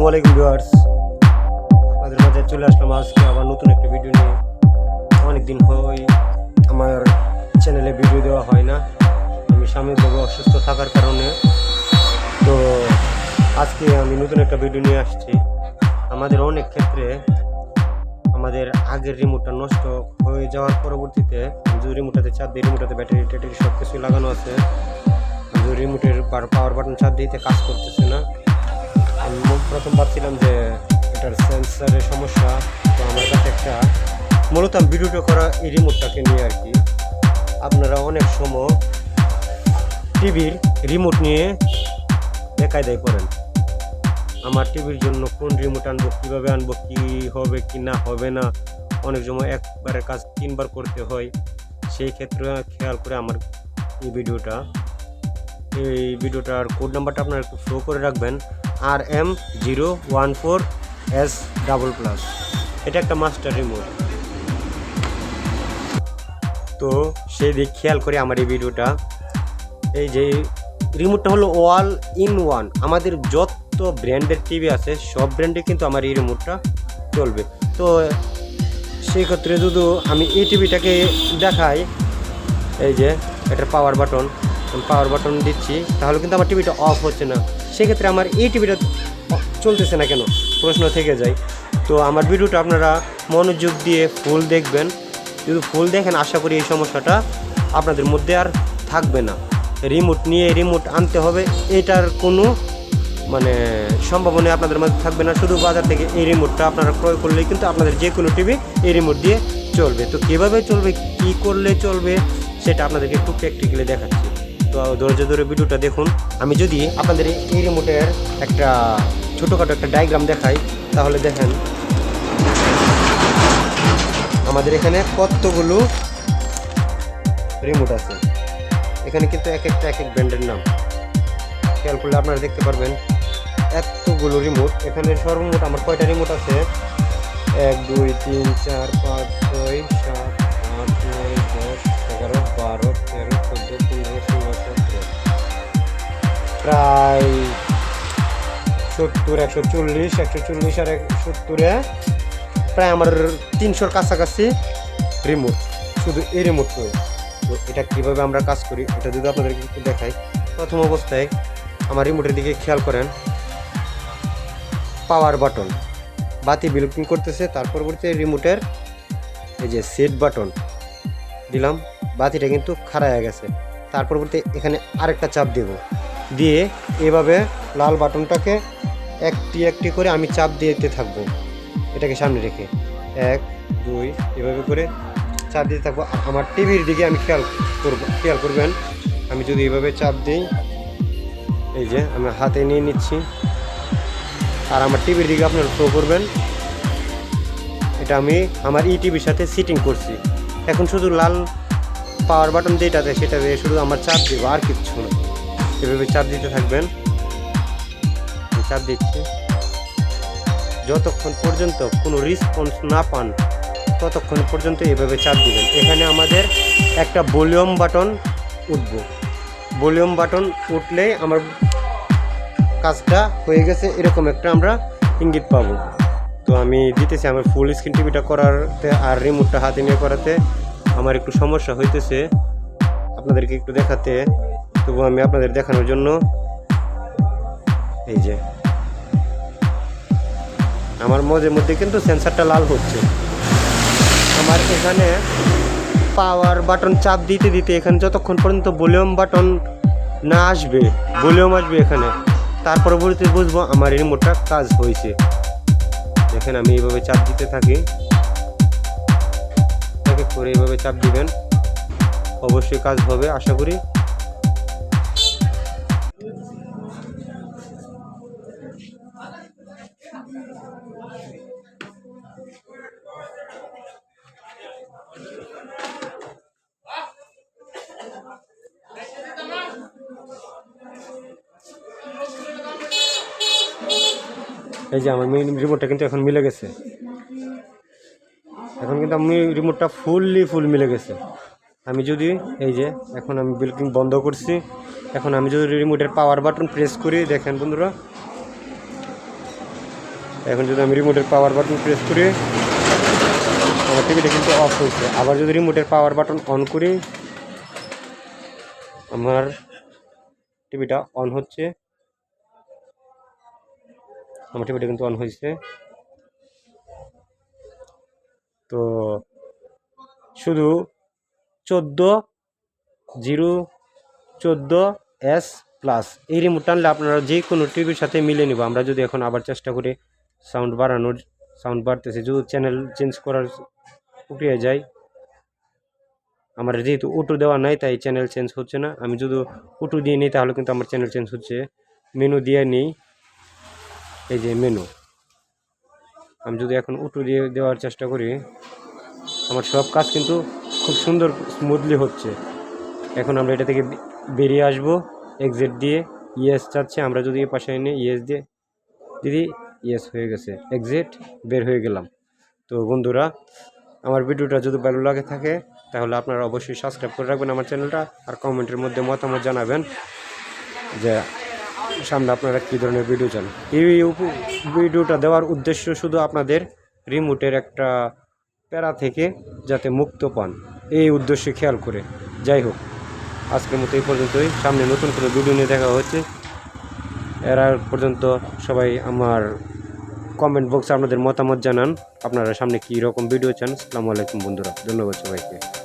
আসসালামু আলাইকুম ভিউয়ার্স। আপনাদের মাঝে চলে আসলাম আজকে আবার নতুন একটা ভিডিও নিয়ে। অনেক দিন হয় আমার চ্যানেলে ভিডিও দেওয়া হয় না। আমি সাময়িকভাবে অসুস্থ থাকার কারণে। তো আজকে আমি নতুন একটা ভিডিও নিয়ে আসছি। আমাদের অনেক ক্ষেত্রে আমাদের আগের রিমোটটা নষ্ট হয়ে যাওয়ার পরবর্তীতে যে রিমোটটাতে চাপ দিই রিমোটটাতে ব্যাটারি ট্যাটারি সব কিছু লাগানো আছে। যে রিমোটের পাওয়ার বাটন চাপ দিতে কাজ করতেছে না। আমি প্রথম ভাবছিলাম যে এটার সেন্সারের সমস্যা, তো আমার কাছে একটা মূলত আমি ভিডিওটা করা এই রিমোটটাকে নিয়ে আর কি। আপনারা অনেক সময় টিভির রিমোট নিয়ে বেকায়দায় পড়েন। আমার টিভির জন্য কোন রিমোট আনব, কীভাবে আনব, কী হবে, কি না হবে না, অনেক সময় একবারের কাজ তিনবার করতে হয়। সেই ক্ষেত্রে খেয়াল করে আমার এই ভিডিওটা এই ভিডিওটার কোড নাম্বারটা আপনারা একটু শো করে রাখবেন আর M zero one four S double plus এটা একটা মাস্টার রিমোট তো সেই দিক খেয়াল করে আমার এই ভিডিওটা। এই যে রিমোটটা হলো ওয়াল ইন ওয়ান আমাদের যত ব্র্যান্ডের টিভি আছে, সব ব্র্যান্ডে কিন্তু আমার এই রিমোটটা চলবে। তো সেই ক্ষেত্রে যদি আমি এই টিভিটাকে দেখাই, এই যে, এটার পাওয়ার বাটন পাওয়ার বাটন দিচ্ছি, তাহলে কিন্তু আমার টিভিটা অফ হচ্ছে না। সেক্ষেত্রে আমার এই টিভিটা চলতেছে না কেন? প্রশ্ন থেকে যায়। তো আমার ভিডিওটা আপনারা মনোযোগ দিয়ে ফুল দেখবেন। যদি ফুল দেখেন, আশা করি এই সমস্যাটা আপনাদের মধ্যে আর থাকবে না। রিমোট নিয়ে রিমোট আনতে হবে, এটার কোনো মানে সম্ভাবনা আপনাদের মধ্যে থাকবে না। শুধু বাজার থেকে এই রিমোটটা আপনারা ক্রয় করলেই কিন্তু আপনাদের যে কোনো টিভি এই রিমোট দিয়ে চলবে। তো কীভাবে চলবে, কি করলে চলবে, সেটা আপনাদেরকে একটু প্র্যাকটিক্যালি দেখাচ্ছি। তো ধৈর্য ধরে ভিডিওটা দেখুন। আমি যদি আপনাদের এই- রিমোটের একটা ছোটোখাটো একটা ডায়াগ্রাম দেখাই, তাহলে দেখেন। আমাদের এখানে কতগুলো রিমোট আছে। এখানে কিন্তু এক একটা, এক এক ব্র্যান্ডের নাম। খেয়াল করলে আপনারা দেখতে পারবেন, এতগুলো রিমোট এখানে সর্বমোট আমার কয়টা রিমোট আছে? এক, দুই, তিন, চার, পাঁচ, ছয়, সাত এগারো, বারো, তেরো, চোদ্দ, পনেরো প্রায় সত্তর, একশো চল্লিশ একশো চল্লিশ আর এক সত্তরে। প্রায় আমার তিনশোর কাছাকাছি রিমোট শুধু এই রিমোটটাই তো এটা কীভাবে আমরা কাজ করি, এটা যদি আপনাদেরকে একটু দেখাই। প্রথম অবস্থায় আমার রিমোটের দিকে খেয়াল করেন। পাওয়ার বাটন বাতি বিলকিং করতেছে, তার পরবর্তী রিমোটের এই যে সেট বাটন দিলাম, বাতিটা কিন্তু খারাপ হয়ে গেছে। তার পরবর্তী এখানে আরেকটা চাপ দেব। দিয়ে এভাবে লাল বাটনটাকে একটি একটি করে আমি চাপ দিতে থাকব। এটাকে সামনে রেখে। এক, দুই, এভাবে করে চাপ দিতে থাকব। আমার টিভির দিকে আমি খেয়াল করব, খেয়াল করবেন, আমি যদি এভাবে চাপ দিই, এই যে আমি হাতে নিয়ে নিচ্ছি। আর আমার টিভির দিকে আপনারা শো করবেন। এটা আমি আমার ই টিভির সাথে সিটিং করছি। এখন শুধু লাল পাওয়ার বাটন যেটাতে সেটা দিয়ে শুধু আমার চাপ দেবো, আর কিচ্ছু না। এভাবে চাপ দিতে থাকবেন। চাপ দিচ্ছি। যতক্ষণ পর্যন্ত কোনো রেসপন্স না পান, ততক্ষণ পর্যন্ত এভাবে চাপ দিবেন। এখানে আমাদের একটা ভলিউম বাটন উঠব। ভলিউম বাটন উঠলে আমার কাজটা হয়ে গেছে, এরকম একটা আমরা ইঙ্গিত পাবো। তো আমি দিতেছি আমার ফুল স্ক্রিন টিভিটা করাতে আর রিমোটটা হাতে নিয়ে করাতে আমার একটু সমস্যা হইতেছে। আপনাদেরকে একটু দেখাতে তবু আমি আপনাদের দেখানোর জন্য এই যে। আমার মধ্যে মধ্যে কিন্তু সেন্সারটা লাল হচ্ছে। আমার এখানে পাওয়ার বাটন চাপ দিতে দিতে এখানে যতক্ষণ পর্যন্ত ভলিউম বাটন না আসবে ভলিউম আসবে এখানে তার পরবর্তী বুঝব আমার রিমোটটা কাজ হয়েছে দেখেন আমি এইভাবে চাপ দিতে থাকি। এক করে এইভাবে চাপ দিবেন। অবশ্যই কাজ হবে, আশা করি। এই যে আমার রিমোটটা কিন্তু এখন মিলে গেছে। এখন কিন্তু আমি রিমোটটা ফুললি ফুল মিলে গেছে। আমি যদি, এই যে, এখন আমি বিলকিং বন্ধ করছি। এখন আমি যদি রিমোটের পাওয়ার বাটন প্রেস করি, দেখেন বন্ধুরা। এখন যদি আমি রিমোটের পাওয়ার বাটন প্রেস করি, আমার টিভিটা কিন্তু অফ হয়েছে। আবার যদি রিমোটের পাওয়ার বাটন অন করি, আমার টিভিটা অন হচ্ছে। আমার টিভিটা কিন্তু অন হয়েছে। তো শুধু চোদ্দ জিরো চোদ্দ এস প্লাস এই রিমোট টানলে আপনারা যে কোনো টিভির সাথে মিলে নিব। আমরা যদি এখন আবার চেষ্টা করি সাউন্ড বাড়ানোর সাউন্ড বাড়তেছে। যদি চ্যানেল চেঞ্জ করার প্রক্রিয়ায় যাই, আমার যেহেতু উটু দেওয়া নাই, তাই চ্যানেল চেঞ্জ হচ্ছে না। আমি যদি উটু দিয়ে নিই, তাহলে কিন্তু আমার চ্যানেল চেঞ্জ হচ্ছে। মেনু দিয়ে নিই। এই যে মেনু আমি যদি এখন উটু দিয়ে দেওয়ার চেষ্টা করি, আমার সব কাজ কিন্তু খুব সুন্দর স্মুথলি হচ্ছে। এখন আমরা এটা থেকে বেরিয়ে আসব এক্সিট দিয়ে ইয়েস চাচ্ছে, আমরা যদি পাশে এনে ইয়েস দিয়ে, দিদি ইয়েস হয়ে গেছে। এক্সিট বের হয়ে গেলাম। তো বন্ধুরা, আমার ভিডিওটা যদি ভালো লাগে থাকে, তাহলে আপনারা অবশ্যই সাবস্ক্রাইব করে রাখবেন আমার চ্যানেলটা আর কমেন্টের মধ্যে মতামত জানাবেন যে সামনে আপনারা কী ধরনের ভিডিও চান? এই ভিডিওটা দেওয়ার উদ্দেশ্য শুধু আপনাদের রিমোটের একটা প্যারা থেকে যাতে মুক্ত পান। এই উদ্দেশ্যে খেয়াল করে। যাই হোক, আজকের মতো এই পর্যন্তই। সামনে নতুন কোনো ভিডিও নিয়ে দেখা হচ্ছে। এর পর্যন্ত সবাই আমার কমেন্ট বক্সে আপনাদের মতামত জানান। আপনারা সামনে কী রকম ভিডিও চান? আসসালামু আলাইকুম বন্ধুরা। ধন্যবাদ সবাইকে।